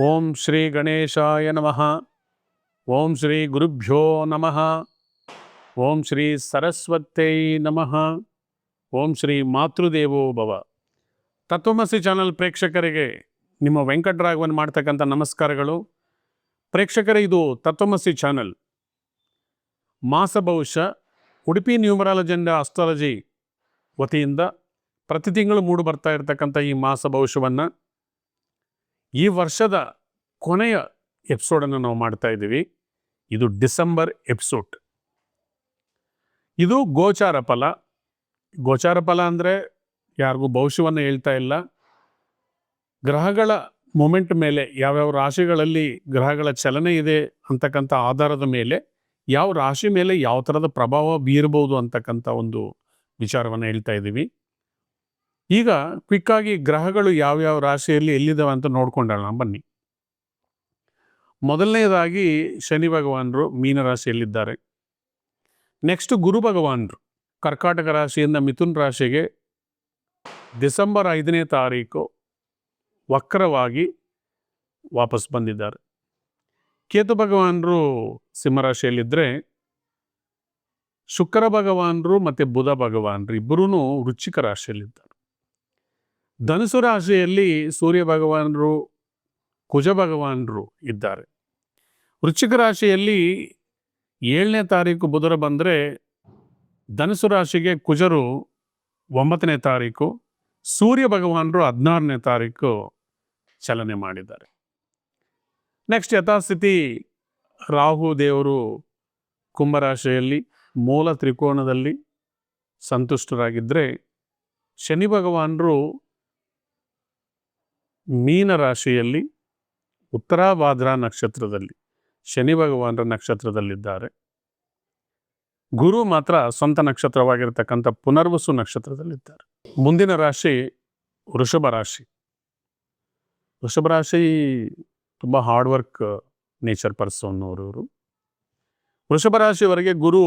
ಓಂ ಶ್ರೀ ಗಣೇಶಾಯ ನಮಃ. ಓಂ ಶ್ರೀ ಗುರುಭ್ಯೋ ನಮಃ. ಓಂ ಶ್ರೀ ಸರಸ್ವತೈ ನಮಃ. ಓಂ ಶ್ರೀ ಮಾತೃದೇವೋ ಭವ. ತತ್ವಮಸಿ ಚಾನಲ್ ಪ್ರೇಕ್ಷಕರಿಗೆ ನಿಮ್ಮ ವೆಂಕಟರಾಘವನ್ ಮಾಡ್ತಕ್ಕಂಥ ನಮಸ್ಕಾರಗಳು. ಪ್ರೇಕ್ಷಕರೇ, ಇದು ತತ್ವಮಸಿ ಚಾನಲ್. ಮಾಸ ಬಹುಶಃ ಉಡುಪಿ ನ್ಯೂಮರಾಲಜಿ ಅಂಡ್ ಅಸ್ಟ್ರಾಲಜಿ ವತಿಯಿಂದ ಪ್ರತಿ ತಿಂಗಳು ಮೂಡು ಬರ್ತಾ ಇರತಕ್ಕಂಥ ಈ ಮಾಸ ಭವಿಷ್ಯವನ್ನು ಈ ವರ್ಷದ ಕೊನೆಯ ಎಪಿಸೋಡನ್ನು ನಾವು ಮಾಡ್ತಾ ಇದ್ದೀವಿ. ಇದು ಡಿಸೆಂಬರ್ ಎಪಿಸೋಡ್. ಇದು ಗೋಚಾರ ಫಲ. ಗೋಚಾರ ಫಲ ಅಂದರೆ ಯಾರಿಗೂ ಭವಿಷ್ಯವನ್ನು ಹೇಳ್ತಾ ಇಲ್ಲ. ಗ್ರಹಗಳ ಮೊಮೆಂಟ್ ಮೇಲೆ ಯಾವ್ಯಾವ ರಾಶಿಗಳಲ್ಲಿ ಗ್ರಹಗಳ ಚಲನೆ ಇದೆ ಅಂತಕ್ಕಂಥ ಆಧಾರದ ಮೇಲೆ ಯಾವ ರಾಶಿ ಮೇಲೆ ಯಾವ ಥರದ ಪ್ರಭಾವ ಬೀರಬಹುದು ಅಂತಕ್ಕಂಥ ಒಂದು ವಿಚಾರವನ್ನು ಹೇಳ್ತಾ ಇದ್ದೀವಿ. ಈಗ ಕ್ವಿಕ್ಕಾಗಿ ಗ್ರಹಗಳು ಯಾವ್ಯಾವ ರಾಶಿಯಲ್ಲಿ ಎಲ್ಲಿದ್ದಾವೆ ಅಂತ ನೋಡ್ಕೊಂಡೋಣ ಬನ್ನಿ. ಮೊದಲನೇದಾಗಿ ಶನಿ ಭಗವಾನರು ಮೀನರಾಶಿಯಲ್ಲಿದ್ದಾರೆ ನೆಕ್ಸ್ಟ್ ಗುರು ಭಗವಾನರು, ಕರ್ಕಾಟಕ ರಾಶಿಯಿಂದ ಮಿಥುನ್ ರಾಶಿಗೆ ಡಿಸೆಂಬರ್ ಐದನೇ ತಾರೀಕು ವಕ್ರವಾಗಿ ವಾಪಸ್ ಬಂದಿದ್ದಾರೆ. ಕೇತು ಭಗವಾನರು ಸಿಂಹರಾಶಿಯಲ್ಲಿದ್ದರೆ ಶುಕ್ರ ಭಗವಾನರು ಮತ್ತು ಬುಧ ಭಗವಾನರು ಇಬ್ಬರೂ ವೃಶ್ಚಿಕ ರಾಶಿಯಲ್ಲಿದ್ದಾರೆ. ಧನುಸು ರಾಶಿಯಲ್ಲಿ ಸೂರ್ಯ ಭಗವಾನರು, ಕುಜ ಭಗವಾನರು ಇದ್ದಾರೆ. ವೃಶ್ಚಿಕ ರಾಶಿಯಲ್ಲಿ ಏಳನೇ ತಾರೀಕು ಬುಧರ ಬಂದರೆ ಧನುಸು ರಾಶಿಗೆ ಕುಜರು ಒಂಬತ್ತನೇ ತಾರೀಕು, ಸೂರ್ಯ ಭಗವಾನರು ಹದಿನಾರನೇ ತಾರೀಕು ಚಲನೆ ಮಾಡಿದ್ದಾರೆ. ನೆಕ್ಸ್ಟ್ ಯಥಾಸ್ಥಿತಿ, ರಾಹು ದೇವರು ಕುಂಭರಾಶಿಯಲ್ಲಿ ಮೂಲ ತ್ರಿಕೋಣದಲ್ಲಿ ಸಂತುಷ್ಟರಾಗಿದ್ದರೆ ಶನಿ ಭಗವಾನರು ಮೀನ ರಾಶಿಯಲ್ಲಿ ಉತ್ತರಾಭಾದ್ರ ನಕ್ಷತ್ರದಲ್ಲಿ ಶನಿ ಭಗವಾನರ ನಕ್ಷತ್ರದಲ್ಲಿದ್ದಾರೆ. ಗುರು ಮಾತ್ರ ಸ್ವಂತ ನಕ್ಷತ್ರವಾಗಿರ್ತಕ್ಕಂಥ ಪುನರ್ವಸು ನಕ್ಷತ್ರದಲ್ಲಿದ್ದಾರೆ. ಮುಂದಿನ ರಾಶಿ ವೃಷಭ ರಾಶಿ. ವೃಷಭ ರಾಶಿ ತುಂಬ ಹಾರ್ಡ್ ವರ್ಕ್ ನೇಚರ್ ಪರ್ಸನ್ ಅವರು ವೃಷಭ ರಾಶಿಯವರೆಗೆ ಗುರು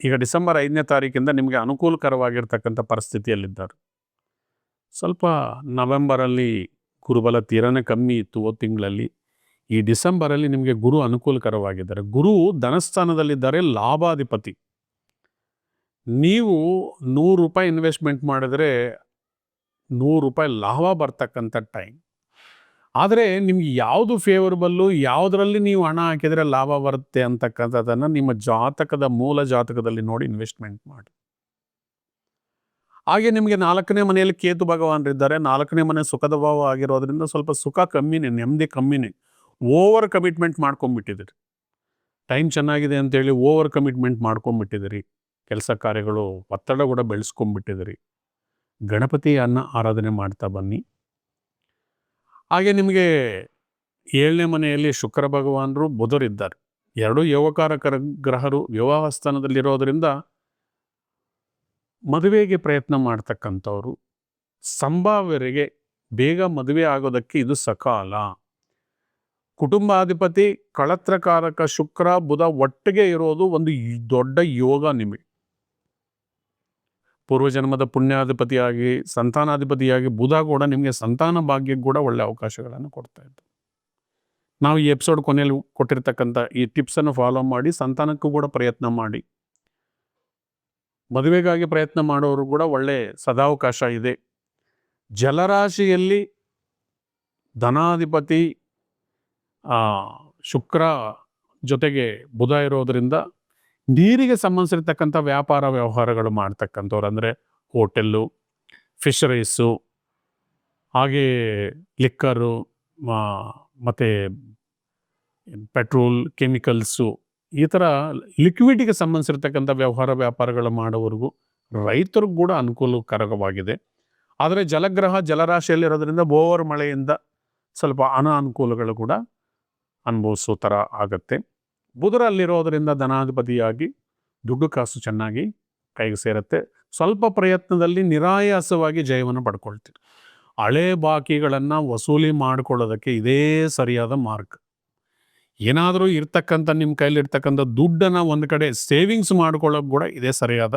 ಈಗ ಡಿಸೆಂಬರ್ ಐದನೇ ತಾರೀಕಿಂದ ನಿಮಗೆ ಅನುಕೂಲಕರವಾಗಿರ್ತಕ್ಕಂಥ ಪರಿಸ್ಥಿತಿಯಲ್ಲಿದ್ದಾರೆ. ಸ್ವಲ್ಪ ನವೆಂಬರಲ್ಲಿ ಗುರುಬಲ ತೀರನೇ ಕಮ್ಮಿ ಇತ್ತು ಓ ತಿಂಗಳಲ್ಲಿ. ಈ ಡಿಸೆಂಬರಲ್ಲಿ ನಿಮಗೆ ಗುರು ಅನುಕೂಲಕರವಾಗಿದ್ದಾರೆ. ಗುರು ಧನಸ್ಥಾನದಲ್ಲಿದ್ದಾರೆ ಲಾಭಾಧಿಪತಿ. ನೀವು ನೂರು ರೂಪಾಯಿ ಇನ್ವೆಸ್ಟ್ಮೆಂಟ್ ಮಾಡಿದ್ರೆ ನೂರು ರೂಪಾಯಿ ಲಾಭ ಬರ್ತಕ್ಕಂಥ ಟೈಮ್ ಆದರೆ ನಿಮ್ಗೆ ಯಾವುದು ಫೇವರಬಲ್ಲು ಯಾವುದರಲ್ಲಿ ನೀವು ಹಣ ಹಾಕಿದರೆ ಲಾಭ ಬರುತ್ತೆ ಅಂತಕ್ಕಂಥದ್ದನ್ನು ನಿಮ್ಮ ಜಾತಕದ ಮೂಲ ಜಾತಕದಲ್ಲಿ ನೋಡಿ ಇನ್ವೆಸ್ಟ್ಮೆಂಟ್ ಮಾಡಿ. ಹಾಗೆ ನಿಮಗೆ ನಾಲ್ಕನೇ ಮನೆಯಲ್ಲಿ ಕೇತು ಭಗವಾನರಿದ್ದಾರೆ ನಾಲ್ಕನೇ ಮನೆ ಸುಖದ ಭಾವ ಆಗಿರೋದ್ರಿಂದ ಸ್ವಲ್ಪ ಸುಖ ಕಮ್ಮಿನೇ, ನೆಮ್ಮದಿ ಕಮ್ಮಿನೇ. Over commitment ಮಾಡ್ಕೊಂಡ್ಬಿಟ್ಟಿದ್ದೀರಿ. ಟೈಮ್ ಚೆನ್ನಾಗಿದೆ ಅಂತೇಳಿ ಓವರ್ ಕಮಿಟ್ಮೆಂಟ್ ಮಾಡ್ಕೊಂಡ್ಬಿಟ್ಟಿದ್ದೀರಿ. ಕೆಲಸ ಕಾರ್ಯಗಳು ಒತ್ತಡ ಕೂಡ ಬೆಳೆಸ್ಕೊಂಡ್ಬಿಟ್ಟಿದ್ದೀರಿ. ಗಣಪತಿಯನ್ನ ಆರಾಧನೆ ಮಾಡ್ತಾ ಬನ್ನಿ. ಹಾಗೆ ನಿಮಗೆ ಏಳನೇ ಮನೆಯಲ್ಲಿ ಶುಕ್ರ ಭಗವಾನರು ಬುಧರಿದ್ದಾರೆ. ಎರಡೂ ಯೋಗಕಾರಕರ ಗ್ರಹರು ವಿವಾಹ ಸ್ಥಾನದಲ್ಲಿರೋದ್ರಿಂದ ಮದುವೆಗೆ ಪ್ರಯತ್ನ ಮಾಡ್ತಕ್ಕಂಥವ್ರು, ಸಂಭಾವ್ಯರಿಗೆ ಬೇಗ ಮದುವೆ ಆಗೋದಕ್ಕೆ ಇದು ಸಕಾಲ. ಕುಟುಂಬಾಧಿಪತಿ, ಕಳತ್ರಕಾರಕ, ಶುಕ್ರ, ಬುಧ ಒಟ್ಟಿಗೆ ಇರೋದು ಒಂದು ದೊಡ್ಡ ಯೋಗ ನಿಮಗೆ. ಪೂರ್ವಜನ್ಮದ ಪುಣ್ಯಾಧಿಪತಿಯಾಗಿ, ಸಂತಾನಾಧಿಪತಿಯಾಗಿ ಬುಧ ಕೂಡ ನಿಮಗೆ ಸಂತಾನ ಭಾಗ್ಯಕ್ಕೆ ಕೂಡ ಒಳ್ಳೆ ಅವಕಾಶಗಳನ್ನು ಕೊಡ್ತಾ ಇತ್ತು ನಾವು ಈ ಎಪಿಸೋಡ್ ಕೊನೆಯಲ್ಲಿ ಕೊಟ್ಟಿರ್ತಕ್ಕಂಥ ಈ ಟಿಪ್ಸನ್ನು ಫಾಲೋ ಮಾಡಿ, ಸಂತಾನಕ್ಕೂ ಕೂಡ ಪ್ರಯತ್ನ ಮಾಡಿ. ಮದುವೆಗಾಗಿ ಪ್ರಯತ್ನ ಮಾಡೋರು ಕೂಡ ಒಳ್ಳೆ ಸದಾವಕಾಶ ಇದೆ. ಜಲರಾಶಿಯಲ್ಲಿ ಧನಾಧಿಪತಿ ಶುಕ್ರ ಜೊತೆಗೆ ಬುಧ ಇರೋದರಿಂದ ನೀರಿಗೆ ಸಂಬಂಧಿಸಿರ್ತಕ್ಕಂಥ ವ್ಯಾಪಾರ ವ್ಯವಹಾರಗಳು ಮಾಡ್ತಕ್ಕಂಥವ್ರು ಅಂದರೆ ಹೋಟೆಲ್ಲು, ಫಿಶರೀಸು, ಹಾಗೆ ಲಿಕ್ಕರು ಮತ್ತು ಪೆಟ್ರೋಲ್, ಕೆಮಿಕಲ್ಸು ಈ ಥರ ಲಿಕ್ವಿಡಿಗೆ ಸಂಬಂಧಿಸಿರ್ತಕ್ಕಂಥ ವ್ಯವಹಾರ ವ್ಯಾಪಾರಗಳು ಮಾಡೋವರೆಗೂ ರೈತರಿಗೂ ಕೂಡ ಅನುಕೂಲಕರವಾಗಿದೆ. ಆದರೆ ಜಲಗ್ರಹ, ಜಲರಾಶಿಯಲ್ಲಿರೋದ್ರಿಂದ ಬೋವರ್ ಮಳೆಯಿಂದ ಸ್ವಲ್ಪ ಅನಾನುಕೂಲಗಳು ಕೂಡ ಅನುಭವಿಸೋ ಥರ ಆಗತ್ತೆ. ಬುಧರಲ್ಲಿರೋದರಿಂದ ಧನಾಧಿಪತಿಯಾಗಿ ದುಡ್ಡು ಕಾಸು ಚೆನ್ನಾಗಿ ಕೈಗೆ ಸೇರುತ್ತೆ. ಸ್ವಲ್ಪ ಪ್ರಯತ್ನದಲ್ಲಿ ನಿರಾಯಾಸವಾಗಿ ಜಯವನ್ನು ಪಡ್ಕೊಳ್ತೀರಿ ಹಳೆ ಬಾಕಿಗಳನ್ನು ವಸೂಲಿ ಮಾಡಿಕೊಳ್ಳೋದಕ್ಕೆ ಇದೇ ಸರಿಯಾದ ಮಾರ್ಗ ಏನಾದರೂ ಇರ್ತಕ್ಕಂಥ ನಿಮ್ಮ ಕೈಲಿರ್ತಕ್ಕಂಥ ದುಡ್ಡನ್ನು ಒಂದು ಕಡೆ ಸೇವಿಂಗ್ಸ್ ಮಾಡ್ಕೊಳ್ಳೋಕೆ ಕೂಡ ಇದೇ ಸರಿಯಾದ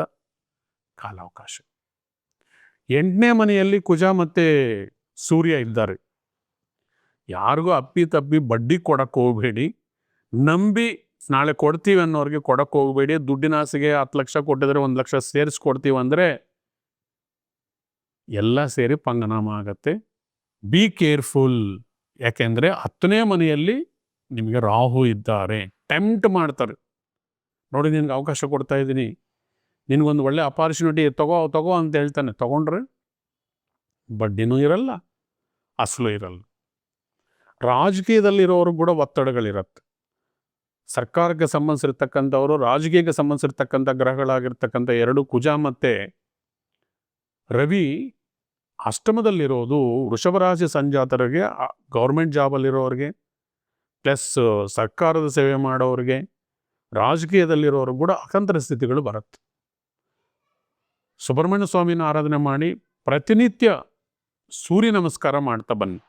ಕಾಲಾವಕಾಶ. ಎಂಟನೇ ಮನೆಯಲ್ಲಿ ಕುಜ ಮತ್ತು ಸೂರ್ಯ ಇದ್ದಾರೆ. ಯಾರಿಗೂ ಅಪ್ಪಿ ತಪ್ಪಿ ಬಡ್ಡಿ ಕೊಡಕ್ಕೆ ಹೋಗಬೇಡಿ. ನಂಬಿ ನಾಳೆ ಕೊಡ್ತೀವಿ ಅನ್ನೋರಿಗೆ ಕೊಡಕ್ಕೆ ಹೋಗಬೇಡಿ. ದುಡ್ಡಿನ ಆಸೆಗೆ ಹತ್ತು ಲಕ್ಷ ಕೊಟ್ಟಿದ್ರೆ ಒಂದು ಲಕ್ಷ ಸೇರಿಸ್ಕೊಡ್ತೀವಿ ಅಂದರೆ ಎಲ್ಲ ಸೇರಿ ಪಂಗನಾಮ ಆಗತ್ತೆ. ಬಿ ಕೇರ್ಫುಲ್ ಯಾಕೆಂದ್ರೆ ಹತ್ತನೇ ಮನೆಯಲ್ಲಿ ನಿಮಗೆ ರಾಹು ಇದ್ದಾರೆ, ಟೆಂಪ್ಟ್ ಮಾಡ್ತಾರೆ. ನೋಡಿ ನಿನಗೆ ಅವಕಾಶ ಕೊಡ್ತಾ ಇದ್ದೀನಿ. ನಿನಗೊಂದು ಒಳ್ಳೆ ಅಪಾರ್ಚುನಿಟಿ ತಗೋ ತಗೋ ಅಂತ ಹೇಳ್ತಾನೆ. ತಗೊಂಡ್ರೆ ಬಡ್ಡಿನೂ ಇರಲ್ಲ, ಅಸಲು ಇರಲ್ಲ. ರಾಜಕೀಯದಲ್ಲಿರೋರು ಕೂಡ ಒತ್ತಡಗಳಿರತ್ತೆ. ಸರ್ಕಾರಕ್ಕೆ ಸಂಬಂಧಿಸಿರ್ತಕ್ಕಂಥವರು, ರಾಜಕೀಯಕ್ಕೆ ಸಂಬಂಧಿಸಿರ್ತಕ್ಕಂಥ ಗ್ರಹಗಳಾಗಿರ್ತಕ್ಕಂಥ ಎರಡು ಕುಜ ಮತ್ತೆ ರವಿ ಅಷ್ಟಮದಲ್ಲಿರೋದು ವೃಷಭರಾಜ ಸಂಜಾತರಿಗೆ ಗೌರ್ಮೆಂಟ್ ಜಾಬಲ್ಲಿರೋರಿಗೆ ಪ್ಲಸ್ ಸರ್ಕಾರದ ಸೇವೆ ಮಾಡೋರಿಗೆ, ರಾಜಕೀಯದಲ್ಲಿರೋರು ಕೂಡ ಅಕಂತರ ಸ್ಥಿತಿಗಳು ಬರುತ್ತೆ. ಸುಬ್ರಹ್ಮಣ್ಯ ಸ್ವಾಮಿನ ಆರಾಧನೆ ಮಾಡಿ ಪ್ರತಿನಿತ್ಯ ಸೂರ್ಯ ನಮಸ್ಕಾರ ಮಾಡ್ತಾ ಬನ್ನಿ.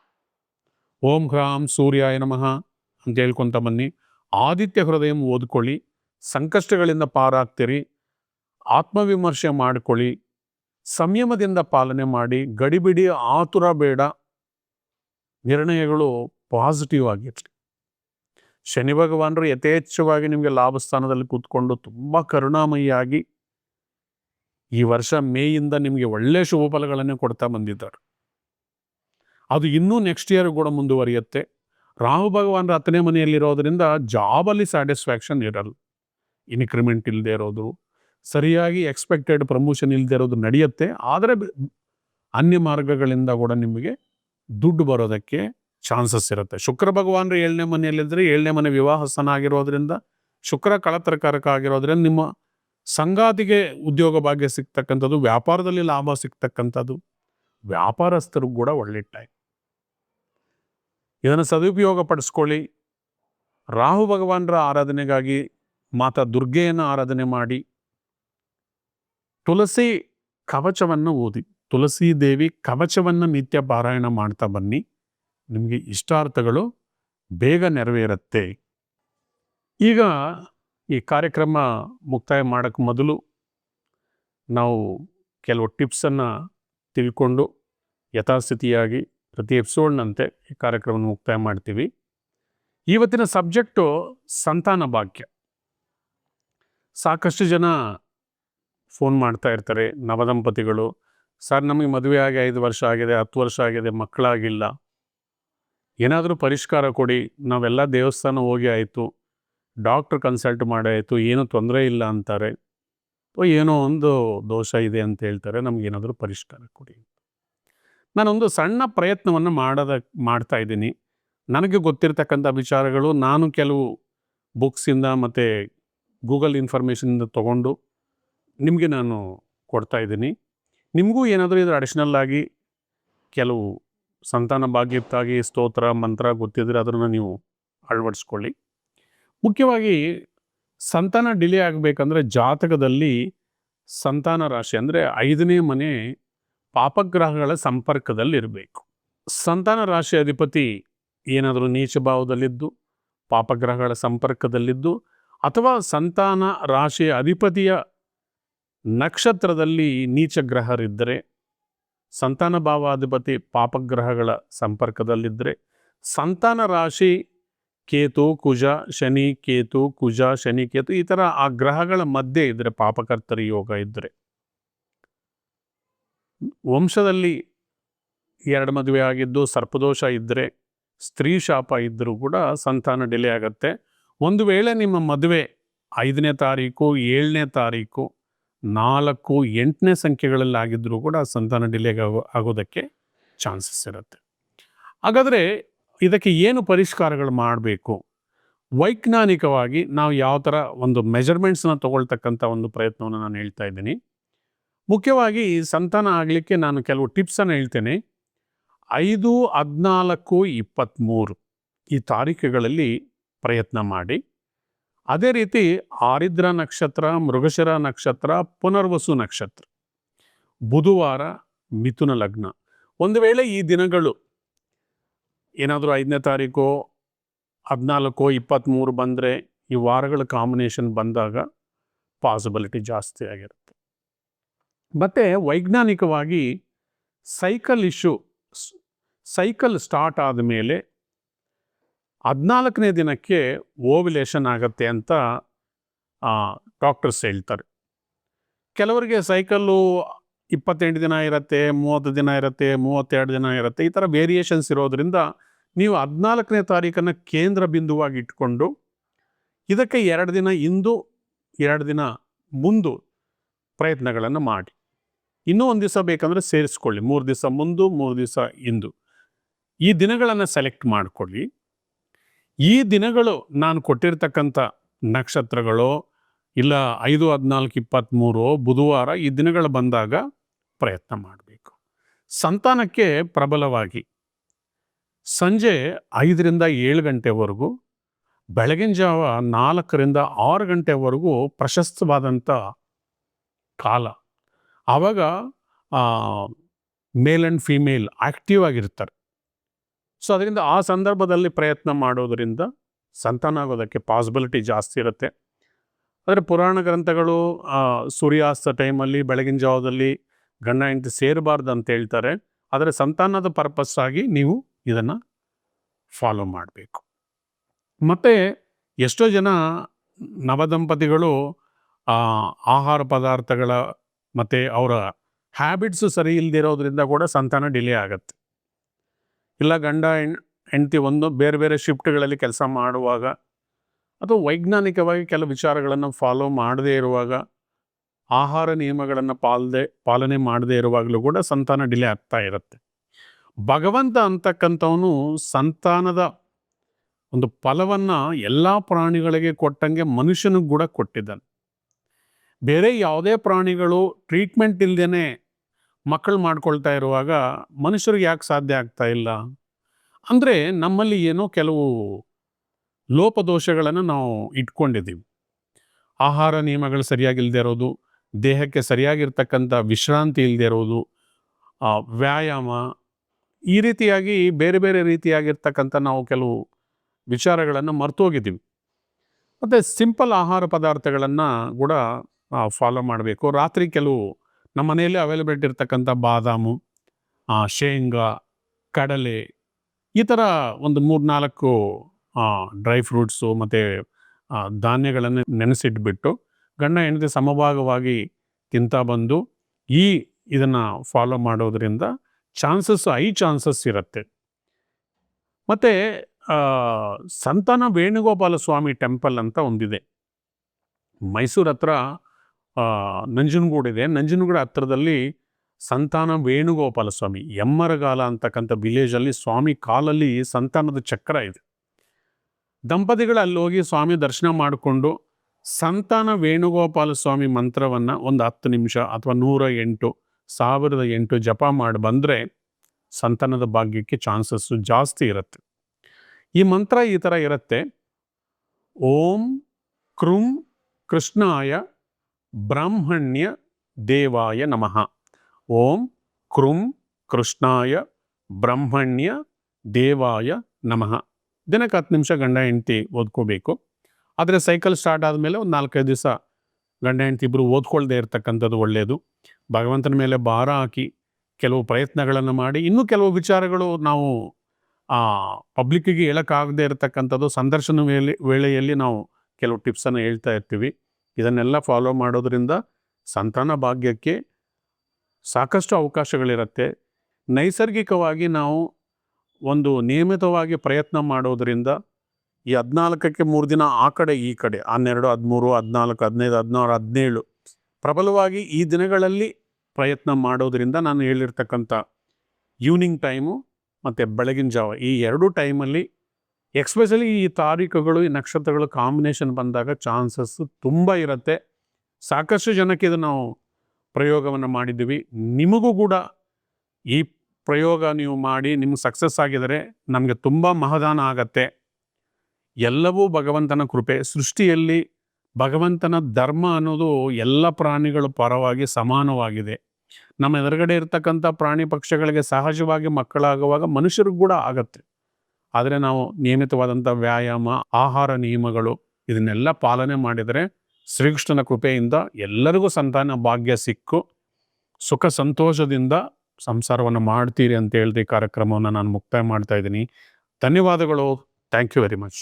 ಓಂ ಹ್ರಾಂ ಸೂರ್ಯಾಯ ನಮಃ ಅಂತ ಹೇಳ್ಕೊತ ಬನ್ನಿ. ಆದಿತ್ಯ ಹೃದಯ ಓದ್ಕೊಳ್ಳಿ, ಸಂಕಷ್ಟಗಳಿಂದ ಪಾರಾಗ್ತೀರಿ, ಆತ್ಮವಿಮರ್ಶೆ ಮಾಡ್ಕೊಳ್ಳಿ, ಸಂಯಮದಿಂದ ಪಾಲನೆ ಮಾಡಿ, ಗಡಿಬಿಡಿ ಆತುರ ಬೇಡ, ನಿರ್ಣಯಗಳು ಪಾಸಿಟಿವ್ ಆಗಿರಲಿ. ಶನಿ ಭಗವಾನರು ಯಥೇಚ್ಛವಾಗಿ ನಿಮಗೆ ಲಾಭ ಸ್ಥಾನದಲ್ಲಿ ಕೂತ್ಕೊಂಡು ತುಂಬ ಕರುಣಾಮಯಿಯಾಗಿ ಈ ವರ್ಷ ಮೇಯಿಂದ ನಿಮಗೆ ಒಳ್ಳೆ ಶುಭ ಫಲಗಳನ್ನೇ ಕೊಡ್ತಾ ಬಂದಿದ್ದಾರೆ. ಅದು ಇನ್ನೂ ನೆಕ್ಸ್ಟ್ ಇಯರ್ ಕೂಡ ಮುಂದುವರಿಯುತ್ತೆ. ರಾಹು ಭಗವಾನರ ಹತ್ತನೇ ಮನೆಯಲ್ಲಿರೋದ್ರಿಂದ ಜಾಬಲ್ಲಿ ಸ್ಯಾಟಿಸ್ಫ್ಯಾಕ್ಷನ್ ಇರಲ್ಲ. ಇನ್ಕ್ರಿಮೆಂಟ್ ಇಲ್ಲದೆ ಇರೋದು, ಸರಿಯಾಗಿ ಎಕ್ಸ್ಪೆಕ್ಟೆಡ್ ಪ್ರಮೋಷನ್ ಇಲ್ಲದೆ ಇರೋದು ನಡೆಯುತ್ತೆ. ಆದರೆ ಅನ್ಯ ಮಾರ್ಗಗಳಿಂದ ಕೂಡ ನಿಮಗೆ ದುಡ್ಡು ಬರೋದಕ್ಕೆ ಚಾನ್ಸಸ್ ಇರುತ್ತೆ. ಶುಕ್ರ ಭಗವಾನರು ಏಳನೇ ಮನೆಯಲ್ಲಿದ್ದರೆ ಏಳನೇ ಮನೆ ವಿವಾಹ ಸ್ಥಾನ ಆಗಿರೋದ್ರಿಂದ, ಶುಕ್ರ ಕಳತರಕಾರಕ ಆಗಿರೋದ್ರಿಂದ ನಿಮ್ಮ ಸಂಗಾತಿಗೆ ಉದ್ಯೋಗ ಭಾಗ್ಯ ಸಿಗ್ತಕ್ಕಂಥದ್ದು, ವ್ಯಾಪಾರದಲ್ಲಿ ಲಾಭ ಸಿಗ್ತಕ್ಕಂಥದ್ದು, ವ್ಯಾಪಾರಸ್ಥರು ಕೂಡ ಒಳ್ಳೆ ಟೈಮ್ ಇದನ್ನು ಸದುಪಯೋಗ ಪಡಿಸ್ಕೊಳ್ಳಿ. ರಾಹು ಭಗವಾನರ ಆರಾಧನೆಗಾಗಿ ಮಾತಾ ದುರ್ಗೆಯನ್ನು ಆರಾಧನೆ ಮಾಡಿ. ತುಳಸಿ ಕವಚವನ್ನು ಓದಿ ತುಳಸಿ ದೇವಿ ಕವಚವನ್ನು ನಿತ್ಯ ಪಾರಾಯಣ ಮಾಡ್ತಾ ಬನ್ನಿ. ನಿಮಗೆ ಇಷ್ಟಾರ್ಥಗಳು ಬೇಗ ನೆರವೇರುತ್ತೆ. ಈಗ ಈ ಕಾರ್ಯಕ್ರಮ ಮುಕ್ತಾಯ ಮಾಡೋಕ್ಕೆ ಮೊದಲು ನಾವು ಕೆಲವು ಟಿಪ್ಸನ್ನು ತಿಳ್ಕೊಂಡು ಯಥಾಸ್ಥಿತಿಯಾಗಿ ಪ್ರತಿ ಎಪಿಸೋಡ್ನಂತೆ ಈ ಕಾರ್ಯಕ್ರಮವನ್ನು ಮುಕ್ತಾಯ ಮಾಡ್ತೀವಿ. ಇವತ್ತಿನ ಸಬ್ಜೆಕ್ಟು ಸಂತಾನ ಭಾಗ್ಯ. ಸಾಕಷ್ಟು ಜನ ಫೋನ್ ಮಾಡ್ತಾ ಇರ್ತಾರೆ, ನವದಂಪತಿಗಳು, ಸರ್, ನಮಗೆ ಮದುವೆ ಆಗಿ ಐದು ವರ್ಷ ಆಗಿದೆ, ಹತ್ತು ವರ್ಷ ಆಗಿದೆ, ಮಕ್ಕಳಾಗಿಲ್ಲ ಏನಾದರೂ ಪರಿಷ್ಕಾರ ಕೊಡಿ, ನಾವೆಲ್ಲ ದೇವಸ್ಥಾನ ಹೋಗಿ ಆಯಿತು, ಡಾಕ್ಟ್ರ್ ಕನ್ಸಲ್ಟ್ ಮಾಡಾಯಿತು, ಏನೂ ತೊಂದರೆ ಇಲ್ಲ ಅಂತಾರೆ. ಏನೋ ಒಂದು ದೋಷ ಇದೆ ಅಂತ ಹೇಳ್ತಾರೆ ನಮಗೇನಾದರೂ ಪರಿಷ್ಕಾರ ಕೊಡಿ ನಾನೊಂದು ಸಣ್ಣ ಪ್ರಯತ್ನವನ್ನು ಮಾಡೋದ, ಮಾಡ್ತಾ ಇದ್ದೀನಿ. ನನಗೆ ಗೊತ್ತಿರತಕ್ಕಂಥ ವಿಚಾರಗಳು ನಾನು ಕೆಲವು ಬುಕ್ಸಿಂದ ಮತ್ತು ಗೂಗಲ್ ಇನ್ಫಾರ್ಮೇಷನಿಂದ ತೊಗೊಂಡು ನಿಮಗೆ ನಾನು ಕೊಡ್ತಾ ಇದ್ದೀನಿ. ನಿಮಗೂ ಏನಾದರೂ ಇದು ಅಡಿಷ್ನಲ್ ಆಗಿ ಕೆಲವು ಸಂತಾನ ಭಾಗ್ಯಕ್ಕಾಗಿ ಸ್ತೋತ್ರ, ಮಂತ್ರ ಗೊತ್ತಿದ್ರೆ ಅದನ್ನು ನೀವು ಅಳವಡಿಸ್ಕೊಳ್ಳಿ. ಮುಖ್ಯವಾಗಿ ಸಂತಾನ ಡಿಲೇ ಆಗಬೇಕಂದ್ರೆ ಜಾತಕದಲ್ಲಿ ಸಂತಾನ ರಾಶಿ ಅಂದರೆ ಐದನೇ ಮನೆ ಪಾಪಗ್ರಹಗಳ ಸಂಪರ್ಕದಲ್ಲಿರಬೇಕು. ಸಂತಾನ ರಾಶಿ ಅಧಿಪತಿ ಏನಾದರೂ ನೀಚ ಭಾವದಲ್ಲಿದ್ದು, ಪಾಪಗ್ರಹಗಳ ಸಂಪರ್ಕದಲ್ಲಿದ್ದು, ಅಥವಾ ಸಂತಾನ ರಾಶಿಯ ಅಧಿಪತಿಯ ನಕ್ಷತ್ರದಲ್ಲಿ ನೀಚ ಗ್ರಹರಿದ್ದರೆ ಸಂತಾನ ಭಾವಾಧಿಪತಿ ಪಾಪಗ್ರಹಗಳ ಸಂಪರ್ಕದಲ್ಲಿದ್ದರೆ ಸಂತಾನ ರಾಶಿ ಕೇತು, ಕುಜ, ಶನಿ, ಕೇತು, ಕುಜ, ಶನಿ, ಕೇತು ಈ ಥರ ಆ ಗ್ರಹಗಳ ಮಧ್ಯೆ ಇದ್ದರೆ ಪಾಪಕರ್ತರಿ ಯೋಗ ಇದ್ದರೆ ವಂಶದಲ್ಲಿ ಎರಡು ಮದುವೆ ಆಗಿದ್ದು ಸರ್ಪದೋಷ ಇದ್ದರೆ ಸ್ತ್ರೀ ಶಾಪ ಇದ್ದರೂ ಕೂಡ ಸಂತಾನ ಡಿಲೇ ಆಗುತ್ತೆ. ಒಂದು ವೇಳೆ ನಿಮ್ಮ ಮದುವೆ ಐದನೇ ತಾರೀಕು, ಏಳನೇ ತಾರೀಕು ನಾಲ್ಕು, ಎಂಟನೇ ಸಂಖ್ಯೆಗಳಲ್ಲಿ ಆಗಿದ್ದರೂ ಕೂಡ ಸಂತಾನ ಡಿಲೇ ಆಗೋ, ಆಗೋದಕ್ಕೆ ಚಾನ್ಸಸ್ ಇರುತ್ತೆ. ಹಾಗಾದರೆ ಇದಕ್ಕೆ ಏನು ಪರಿಷ್ಕಾರಗಳು ಮಾಡಬೇಕು? ವೈಜ್ಞಾನಿಕವಾಗಿ ನಾವು ಯಾವ ಥರ ಒಂದು ಮೆಜರ್ಮೆಂಟ್ಸ್ನ ತಗೊಳ್ತಕ್ಕಂಥ ಒಂದು ಪ್ರಯತ್ನವನ್ನು ನಾನು ಹೇಳ್ತಾ ಇದ್ದೀನಿ. ಮುಖ್ಯವಾಗಿ ಸಂತಾನ ಆಗಲಿಕ್ಕೆ ನಾನು ಕೆಲವು ಟಿಪ್ಸನ್ನು ಹೇಳ್ತೇನೆ. ಐದು, ಹದಿನಾಲ್ಕು ಇಪ್ಪತ್ತ್ಮೂರು ಈ ತಾರೀಕುಗಳಲ್ಲಿ ಪ್ರಯತ್ನ ಮಾಡಿ. ಅದೇ ರೀತಿ ಆರಿದ್ರ ನಕ್ಷತ್ರ, ಮೃಗಶಿರ ನಕ್ಷತ್ರ, ಪುನರ್ವಸು ನಕ್ಷತ್ರ, ಬುಧವಾರ, ಮಿಥುನ ಲಗ್ನ. ಒಂದು ವೇಳೆ ಈ ದಿನಗಳು ಏನಾದರೂ ಐದನೇ ತಾರೀಕು, ಹದಿನಾಲ್ಕು ಇಪ್ಪತ್ತ್ಮೂರು ಬಂದರೆ ಈ ವಾರಗಳ ಕಾಂಬಿನೇಷನ್ ಬಂದಾಗ ಪಾಸಿಬಿಲಿಟಿ ಜಾಸ್ತಿ ಆಗಿರುತ್ತೆ. ಮತ್ತು ವೈಜ್ಞಾನಿಕವಾಗಿ ಸೈಕಲ್ ಇಶ್ಯೂ ಸೈಕಲ್ ಸ್ಟಾರ್ಟ್ ಆದಮೇಲೆ ಹದಿನಾಲ್ಕನೇ ದಿನಕ್ಕೆ ಓವಿಲೇಷನ್ ಆಗತ್ತೆ ಅಂತ ಡಾಕ್ಟರ್ಸ್ ಹೇಳ್ತಾರೆ. ಕೆಲವರಿಗೆ ಸೈಕಲ್ಲು ಇಪ್ಪತ್ತೆಂಟು ದಿನ ಇರುತ್ತೆ, ಮೂವತ್ತು ದಿನ ಇರುತ್ತೆ, ಮೂವತ್ತೆರಡು ದಿನ ಇರುತ್ತೆ, ಈ ಥರ ವೇರಿಯೇಷನ್ಸ್ ಇರೋದರಿಂದ ನೀವು ಹದಿನಾಲ್ಕನೇ ತಾರೀಕನ್ನು ಕೇಂದ್ರ ಬಿಂದುವಾಗಿ ಇಟ್ಕೊಂಡು, ಇದಕ್ಕೆ ಎರಡು ದಿನ ಇಂದು, ಎರಡು ದಿನ ಮುಂದು ಪ್ರಯತ್ನಗಳನ್ನು ಮಾಡಿ. ಇನ್ನೂ ಒಂದು ದಿವಸ ಬೇಕಂದರೆ ಸೇರಿಸ್ಕೊಳ್ಳಿ. ಮೂರು ದಿವಸ ಮುಂದು, ಮೂರು ದಿವಸ ಇಂದು. ಈ ದಿನಗಳನ್ನು ಸೆಲೆಕ್ಟ್ ಮಾಡಿಕೊಳ್ಳಿ. ಈ ದಿನಗಳು ನಾನು ಕೊಟ್ಟಿರ್ತಕ್ಕಂಥ ನಕ್ಷತ್ರಗಳು, ಇಲ್ಲ ಐದು, ಹದಿನಾಲ್ಕು ಇಪ್ಪತ್ತ್ಮೂರು ಬುಧವಾರ ಈ ದಿನಗಳು ಬಂದಾಗ ಪ್ರಯತ್ನ ಮಾಡಬೇಕು. ಸಂತಾನಕ್ಕೆ ಪ್ರಬಲವಾಗಿ ಸಂಜೆ ಐದರಿಂದ ಏಳು ಗಂಟೆವರೆಗೂ, ಬೆಳಗಿನ ಜಾವ ನಾಲ್ಕರಿಂದ ಆರು ಗಂಟೆವರೆಗೂ ಪ್ರಶಸ್ತವಾದಂಥ ಕಾಲ. ಆವಾಗ ಮೇಲ್ ಆ್ಯಂಡ್ ಫೀಮೇಲ್ ಆಕ್ಟಿವ್ ಆಗಿರ್ತಾರೆ. ಸೊ ಅದರಿಂದ ಆ ಸಂದರ್ಭದಲ್ಲಿ ಪ್ರಯತ್ನ ಮಾಡೋದರಿಂದ ಸಂತಾನ ಆಗೋದಕ್ಕೆ ಪಾಸಿಬಿಲಿಟಿ ಜಾಸ್ತಿ ಇರುತ್ತೆ. ಆದರೆ ಪುರಾಣ ಗ್ರಂಥಗಳು ಸೂರ್ಯಾಸ್ತ ಟೈಮಲ್ಲಿ ಬೆಳಗಿನ ಜಾವದಲ್ಲಿ ಗಂಡ, ಹೆಂಡತಿ ಸೇರಬಾರ್ದು ಅಂತ ಹೇಳ್ತಾರೆ. ಆದರೆ ಸಂತಾನದ ಪರ್ಪಸ್ ಆಗಿ ನೀವು ಇದನ್ನು ಫಾಲೋ ಮಾಡಬೇಕು. ಮತ್ತು ಎಷ್ಟೋ ಜನ ನವದಂಪತಿಗಳು ಆಹಾರ ಪದಾರ್ಥಗಳ, ಮತ್ತು ಅವರ ಹ್ಯಾಬಿಟ್ಸು ಸರಿ ಇಲ್ಲದಿರೋದ್ರಿಂದ ಕೂಡ ಸಂತಾನ ಡಿಲೇ ಆಗುತ್ತೆ. ಇಲ್ಲ ಗಂಡ ಹೆಂಡತಿ ಒಂದು ಬೇರೆ ಬೇರೆ ಶಿಫ್ಟ್ಗಳಲ್ಲಿ ಕೆಲಸ ಮಾಡುವಾಗ ಅಥವಾ ವೈಜ್ಞಾನಿಕವಾಗಿ ಕೆಲವು ವಿಚಾರಗಳನ್ನು ಫಾಲೋ ಮಾಡದೇ ಇರುವಾಗ, ಆಹಾರ ನಿಯಮಗಳನ್ನು ಪಾಲದೆ, ಪಾಲನೆ ಮಾಡದೇ ಇರುವಾಗಲೂ ಕೂಡ ಸಂತಾನ ಡಿಲೇ ಆಗ್ತಾ ಇರುತ್ತೆ. ಭಗವಂತ ಅಂತಕ್ಕಂಥವನು ಸಂತಾನದ ಒಂದು ಫಲವನ್ನು ಎಲ್ಲ ಪ್ರಾಣಿಗಳಿಗೆ ಕೊಟ್ಟಂಗೆ ಮನುಷ್ಯನಿಗೆ ಕೂಡ ಕೊಟ್ಟಿದ್ದಾನೆ. ಬೇರೆ ಯಾವುದೇ ಪ್ರಾಣಿಗಳು ಟ್ರೀಟ್ಮೆಂಟ್ ಇಲ್ಲದೇ ಮಕ್ಕಳು ಮಾಡ್ಕೊಳ್ತಾ ಇರುವಾಗ ಮನುಷ್ಯರಿಗೆ ಯಾಕೆ ಸಾಧ್ಯ ಆಗ್ತಾ ಇಲ್ಲ? ಅಂದರೆ ನಮ್ಮಲ್ಲಿ ಏನೋ ಕೆಲವು ಲೋಪದೋಷಗಳನ್ನು ನಾವು ಇಟ್ಕೊಂಡಿದ್ದೀವಿ ಆಹಾರ ನಿಯಮಗಳು ಸರಿಯಾಗಿಲ್ಲದೆ ಇರೋದು, ದೇಹಕ್ಕೆ ಸರಿಯಾಗಿರ್ತಕ್ಕಂಥ ವಿಶ್ರಾಂತಿ ಇಲ್ಲದೆ ಇರೋದು ವ್ಯಾಯಾಮ, ಈ ರೀತಿಯಾಗಿ ಬೇರೆ ಬೇರೆ ರೀತಿಯಾಗಿರ್ತಕ್ಕಂಥ ನಾವು ಕೆಲವು ವಿಚಾರಗಳನ್ನು ಮರ್ತೋಗಿದ್ದೀವಿ ಮತ್ತು ಸಿಂಪಲ್ ಆಹಾರ ಪದಾರ್ಥಗಳನ್ನು ಕೂಡ ಫಾಲೋ ಮಾಡಬೇಕು. ರಾತ್ರಿ ಕೆಲವು ನಮ್ಮ ಮನೆಯಲ್ಲಿ ಅವೈಲಬಿಲಿಟಿ ಇರ್ತಕ್ಕಂಥ ಬಾದಾಮು ಶೇಂಗಾ, ಕಡಲೆ ಈ ಥರ ಒಂದು ಮೂರು ನಾಲ್ಕು ಡ್ರೈ ಫ್ರೂಟ್ಸು ಮತ್ತು ಧಾನ್ಯಗಳನ್ನು ನೆನೆಸಿಟ್ಬಿಟ್ಟು ಗಂಡ ಹೆಂಡತಿ ಸಮಭಾಗವಾಗಿ ತಿಂತಾ ಬಂದು ಈ ಇದನ್ನು ಫಾಲೋ ಮಾಡೋದ್ರಿಂದ ಚಾನ್ಸಸ್ ಐ ಚಾನ್ಸಸ್ ಇರುತ್ತೆ. ಮತ್ತು ಸಂತಾನ ವೇಣುಗೋಪಾಲ ಸ್ವಾಮಿ ಟೆಂಪಲ್ ಅಂತ ಒಂದಿದೆ. ಮೈಸೂರು ಹತ್ರ ನಂಜನಗೂಡಿದೆ ನಂಜನಗೂಡು ಹತ್ತಿರದಲ್ಲಿ ಸಂತಾನ ವೇಣುಗೋಪಾಲ ಸ್ವಾಮಿ, ಎಮ್ಮರಗಾಲ ಅಂತಕ್ಕಂಥ ವಿಲೇಜಲ್ಲಿ ಸ್ವಾಮಿ ಕಾಲಲ್ಲಿ ಸಂತಾನದ ಚಕ್ರ ಇದೆ. ದಂಪತಿಗಳು ಅಲ್ಲಿ ಹೋಗಿ ಸ್ವಾಮಿ ದರ್ಶನ ಮಾಡಿಕೊಂಡು ಸಂತಾನ ವೇಣುಗೋಪಾಲ ಸ್ವಾಮಿ ಮಂತ್ರವನ್ನು ಒಂದು ಹತ್ತು ನಿಮಿಷ ಅಥವಾ ನೂರ ಎಂಟು, ಸಾವಿರದ ಎಂಟು ಜಪ ಮಾಡಿ ಬಂದರೆ ಸಂತಾನದ ಭಾಗ್ಯಕ್ಕೆ ಚಾನ್ಸಸ್ಸು ಜಾಸ್ತಿ ಇರುತ್ತೆ. ಈ ಮಂತ್ರ ಈ ಥರ ಇರುತ್ತೆ. ಓಂ ಕೃಂ ಕೃಷ್ಣಾಯ ಬ್ರಾಹ್ಮಣ್ಯ ದೇವಾಯ ನಮಃ. ಓಂ ಕೃಂ ಕೃಷ್ಣಾಯ ಬ್ರಾಹ್ಮಣ್ಯ ದೇವಾಯ ನಮಃ. ದಿನಕ್ಕೆ ಹತ್ತು ನಿಮಿಷ ಗಂಡ ಹೆಂಡತಿ ಓದ್ಕೋಬೇಕು. ಆದರೆ ಸೈಕಲ್ ಸ್ಟಾರ್ಟ್ ಆದಮೇಲೆ ಒಂದು ನಾಲ್ಕೈದು ದಿವಸ ಗಂಡ ಹೆಂಡತಿ ಇಬ್ಬರು ಓದ್ಕೊಳ್ಳದೆ ಇರತಕ್ಕಂಥದ್ದು ಒಳ್ಳೆಯದು ಭಗವಂತನ ಮೇಲೆ ಭಾರ ಹಾಕಿ ಕೆಲವು ಪ್ರಯತ್ನಗಳನ್ನು ಮಾಡಿ ಇನ್ನೂ ಕೆಲವು ವಿಚಾರಗಳು ನಾವು ಪಬ್ಲಿಕ್ಕಿಗೆ ಹೇಳೋಕ್ಕಾಗದೇ ಇರತಕ್ಕಂಥದ್ದು ಸಂದರ್ಶನ ವೇಳೆ, ವೇಳೆಯಲ್ಲಿ ನಾವು ಕೆಲವು ಟಿಪ್ಸನ್ನು ಹೇಳ್ತಾ ಇರ್ತೀವಿ. ಇದನ್ನೆಲ್ಲ ಫಾಲೋ ಮಾಡೋದ್ರಿಂದ ಸಂತಾನ ಭಾಗ್ಯಕ್ಕೆ ಸಾಕಷ್ಟು ಅವಕಾಶಗಳಿರುತ್ತೆ. ನೈಸರ್ಗಿಕವಾಗಿ ನಾವು ಒಂದು ನಿಯಮಿತವಾಗಿ ಪ್ರಯತ್ನ ಮಾಡೋದರಿಂದ ಈ ಹದಿನಾಲ್ಕಕ್ಕೆ ಮೂರು ದಿನ ಆ ಕಡೆ, ಈ ಕಡೆ, ಹನ್ನೆರಡು, ಹದಿಮೂರು, ಹದಿನಾಲ್ಕು, ಹದಿನೈದು, ಹದಿನಾರು, ಹದಿನೇಳು ಪ್ರಬಲವಾಗಿ ಈ ದಿನಗಳಲ್ಲಿ ಪ್ರಯತ್ನ ಮಾಡೋದರಿಂದ ನಾನು ಹೇಳಿರ್ತಕ್ಕಂಥ ಈವ್ನಿಂಗ್ ಟೈಮು ಮತ್ತು ಬೆಳಗಿನ ಜಾವ ಈ ಎರಡೂ ಟೈಮಲ್ಲಿ ಎಕ್ಸ್ಪೆಷಲಿ ಈ ತಾರೀಕುಗಳು, ಈ ನಕ್ಷತ್ರಗಳು ಕಾಂಬಿನೇಷನ್ ಬಂದಾಗ ಚಾನ್ಸಸ್ ತುಂಬ ಇರುತ್ತೆ. ಸಾಕಷ್ಟು ಜನಕ್ಕೆ ಇದು ನಾವು ಪ್ರಯೋಗವನ್ನು ಮಾಡಿದ್ದೀವಿ. ನಿಮಗೂ ಕೂಡ ಈ ಪ್ರಯೋಗ ನೀವು ಮಾಡಿ, ನಿಮ್ಗೆ ಸಕ್ಸಸ್ ಆಗಿದರೆ ನಮಗೆ ತುಂಬ ಮಹದಾನ ಆಗತ್ತೆ. ಎಲ್ಲವೂ ಭಗವಂತನ ಕೃಪೆ. ಸೃಷ್ಟಿಯಲ್ಲಿ ಭಗವಂತನ ಧರ್ಮ ಅನ್ನೋದು ಎಲ್ಲ ಪ್ರಾಣಿಗಳ ಪರವಾಗಿ ಸಮಾನವಾಗಿದೆ. ನಮ್ಮ ಎದುರುಗಡೆ ಇರ್ತಕ್ಕಂಥ ಪ್ರಾಣಿ ಪಕ್ಷಿಗಳಿಗೆ ಸಹಜವಾಗಿ ಮಕ್ಕಳಾಗುವಾಗ ಮನುಷ್ಯರಿಗೂ ಕೂಡ ಆಗತ್ತೆ. ಆದರೆ ನಾವು ನಿಯಮಿತವಾದಂಥ ವ್ಯಾಯಾಮ, ಆಹಾರ ನಿಯಮಗಳು ಇದನ್ನೆಲ್ಲ ಪಾಲನೆ ಮಾಡಿದರೆ ಶ್ರೀಕೃಷ್ಣನ ಕೃಪೆಯಿಂದ ಎಲ್ಲರಿಗೂ ಸಂತಾನ ಭಾಗ್ಯ ಸಿಕ್ಕು. ಸುಖ ಸಂತೋಷದಿಂದ ಸಂಸಾರವನ್ನು ಮಾಡ್ತೀರಿ ಅಂತ ಹೇಳ್ದೆ ಕಾರ್ಯಕ್ರಮವನ್ನು ನಾನು ಮುಕ್ತಾಯ ಮಾಡ್ತಾ ಇದ್ದೀನಿ. ಧನ್ಯವಾದಗಳು. Thank you very much.